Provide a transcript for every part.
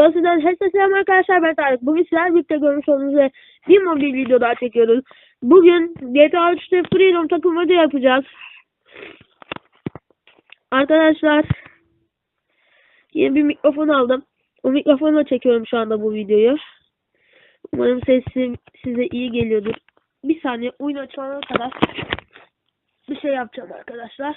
Kanalımızdan herkese selam arkadaşlar ben Tarık. Bugün sizlerle birlikte görmüş olduğunuz ve bir mobil video daha çekiyoruz. Bugün GTA 3'te Freedom takım video yapacağız. Arkadaşlar yeni bir mikrofon aldım. O mikrofonla çekiyorum şu anda bu videoyu. Umarım sesim size iyi geliyordur. Bir saniye oyun açılana kadar bir şey yapacağım arkadaşlar.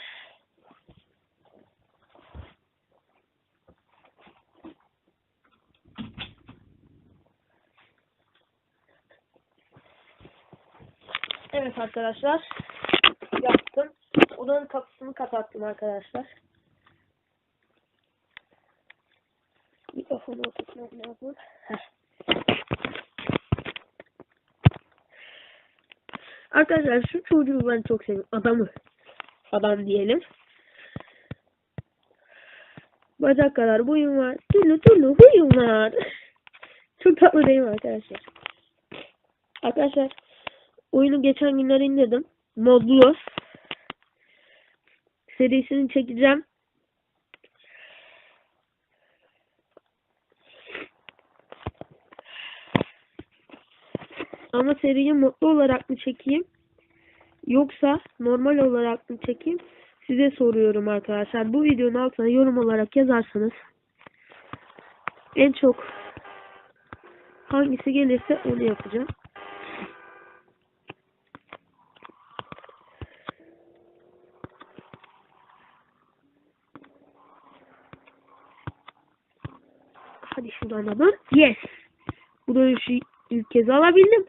Evet arkadaşlar. Yaptım. Odanın kapısını kapattım arkadaşlar. Mikrofonu oturtmam lazım. Heh. Arkadaşlar şu çocuğu ben çok seviyorum. Adamı. Adam diyelim. Bacak kadar boyum var. Türlü türlü huyum var. çok tatlı değil mi arkadaşlar? Arkadaşlar oyunu geçen günler indirdim. Modlu. Serisini çekeceğim. Ama seriyi modlu olarak mı çekeyim? Yoksa normal olarak mı çekeyim? Size soruyorum arkadaşlar. Bu videonun altına yorum olarak yazarsanız en çok hangisi gelirse onu yapacağım. Hadi şuradan da dön. Yes. Bu dönüşü ilk kez alabildim.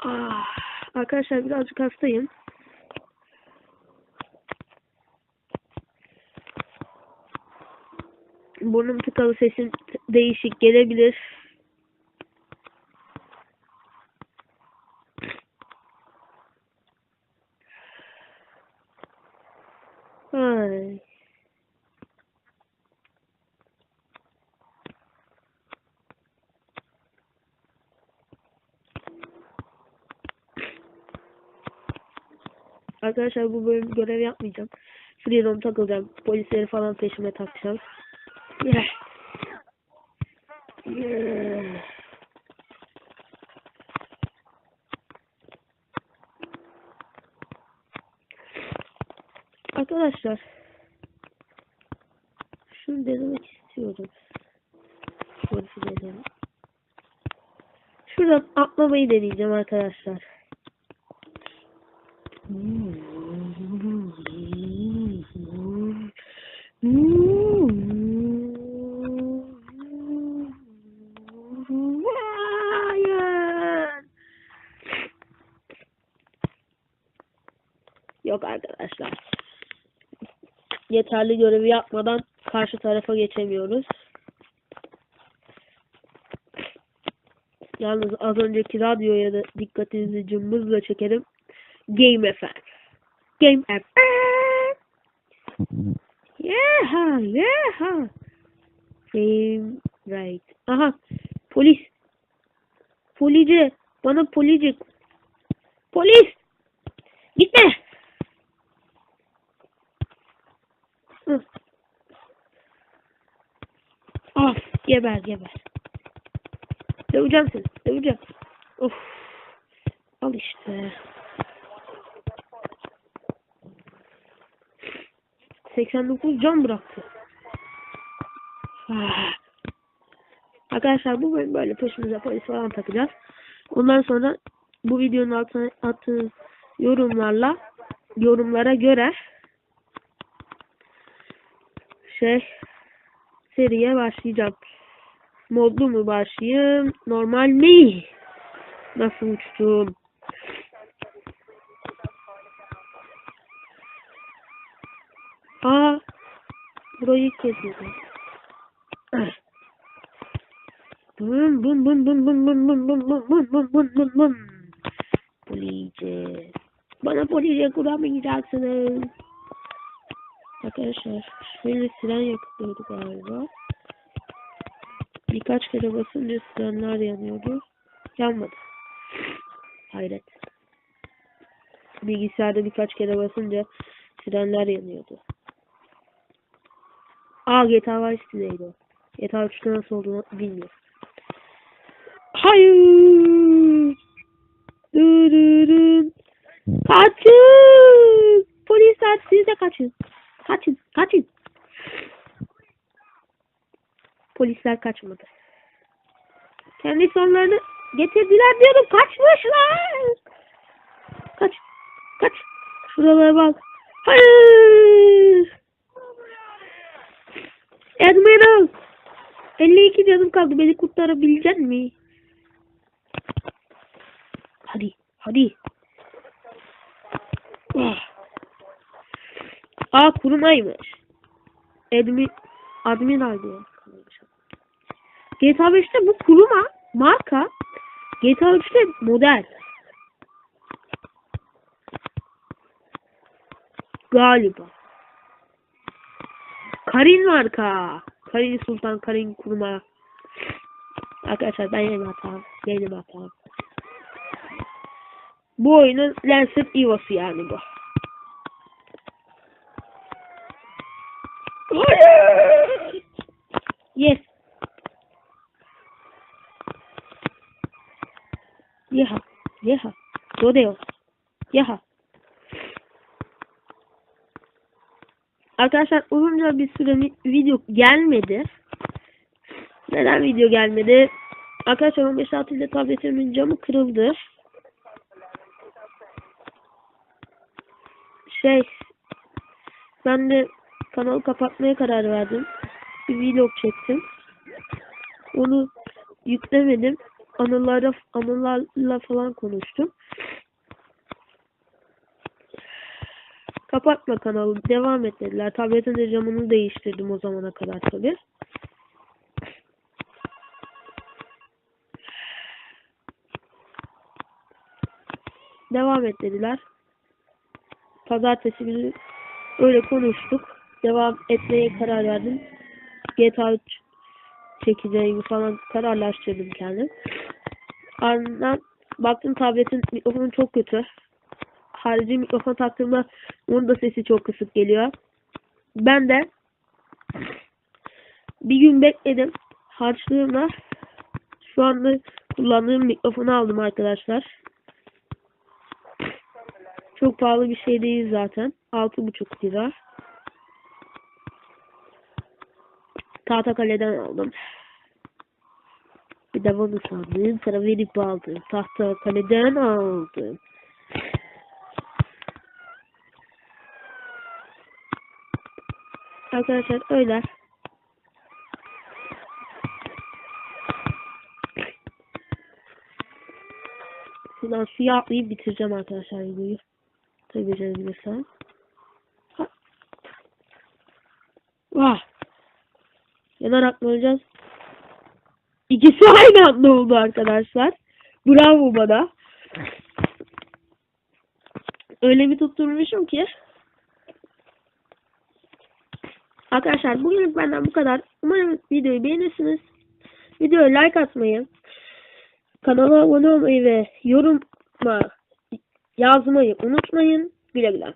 Ah, arkadaşlar birazcık hastayım. Burnum tıkalı sesim değişik gelebilir. Ay. Arkadaşlar bu bölüm görev yapmayacağım. Freedom takılacağım. Polisleri falan peşime takacağım. Yeah. Yeah. Arkadaşlar şunu denemek istiyorum. Polisi denemek. Şuradan atlamayı deneyeceğim arkadaşlar. Yok arkadaşlar. Yeterli görevi yapmadan karşı tarafa geçemiyoruz. Yalnız az önceki radyoya da dikkatinizi cımbızla çekerim. Game FM. Game FM. Yeah, yeah. Game right. Aha. Polis. Polici. Bana polici. Polis. Gitme. Hı. Of. Geber geber. Döveceğim seni. Döveceğim. Of. Al işte. 89 can bıraktı. Ah. Arkadaşlar bu bölüm böyle peşimize polis falan takacağız. Ondan sonra bu videonun altına attığınız yorumlarla yorumlara göre şey seriye başlayacağım. Modlu mu başlayayım? Normal mi? Nasıl uçtum? Aa, burayı yedim. Bum bum bum bum bum bum bum bum bum bum bum bum bum bum. Police. Bana police kuramayacaksınız. Arkadaşlar şöyle siren yakılıyordu galiba. Birkaç kere basınca sirenler yanıyordu. Yanmadı. Hayret. Bilgisayarda birkaç kere basınca Sirenler yanıyordu. Aa GTA Vice City'deydi o. GTA 3'te nasıl olduğunu bilmiyorum. Hayır. Dırırın. Kaçın. Polisler siz de kaçın. Kaçın. Kaçın. Polisler kaçmadı. Kendi sonlarını getirdiler diyorum. Kaçmışlar. Kaç. Kaç. Şuralara bak. Hayır. Admiral. 52 canım kaldı. Beni kurtarabilecek mi? Hadi. Hadi. Ah. Aa kurumaymış. Admin, Admiral diyor. GTA 5'te bu kuruma marka. GTA 3'te model. Galiba. Karin marka. Karin Sultan, Karin kuruma. Arkadaşlar ben yeni hatam. Yeni hatam. Bu oyunun Lancet Evo'su yani bu. Hayır! Yes. Yeha. Yeha. Rodeo. Yeha. Arkadaşlar uzunca bir süre vi- video gelmedi. Neden video gelmedi? Arkadaşlar 15 tatilde tabletimin camı kırıldı. Şey ben de kanalı kapatmaya karar verdim. Bir vlog çektim. Onu yüklemedim. Anılara, anılarla falan konuştum. Kapatma kanalı. Devam et dediler. Tabletin de camını değiştirdim o zamana kadar tabi. Devam et dediler. Pazartesi günü öyle konuştuk. Devam etmeye karar verdim. GTA 3 çekeceğimi falan kararlaştırdım kendim. Ardından baktım tabletin mikrofonu çok kötü. Harici mikrofon taktığımda onun da sesi çok kısık geliyor. Ben de bir gün bekledim. Harçlığımla şu anda kullandığım mikrofonu aldım arkadaşlar. Çok pahalı bir şey değil zaten. 6,5 lira. Tahtakale'den aldım. Bir de bunu sandım. Sana verip aldım. Tahtakale'den aldım. Arkadaşlar öyle. Şuradan suya atlayıp bitireceğim arkadaşlar videoyu. Tabii becerebilirsem. Vah. Yanarak mı öleceğiz? İkisi aynı anda oldu arkadaşlar. Bravo bana. Öyle bir tutturmuşum ki. Arkadaşlar bugünlük benden bu kadar. Umarım videoyu beğenirsiniz. Videoya like atmayı, kanala abone olmayı ve yoruma yazmayı unutmayın. Güle güle.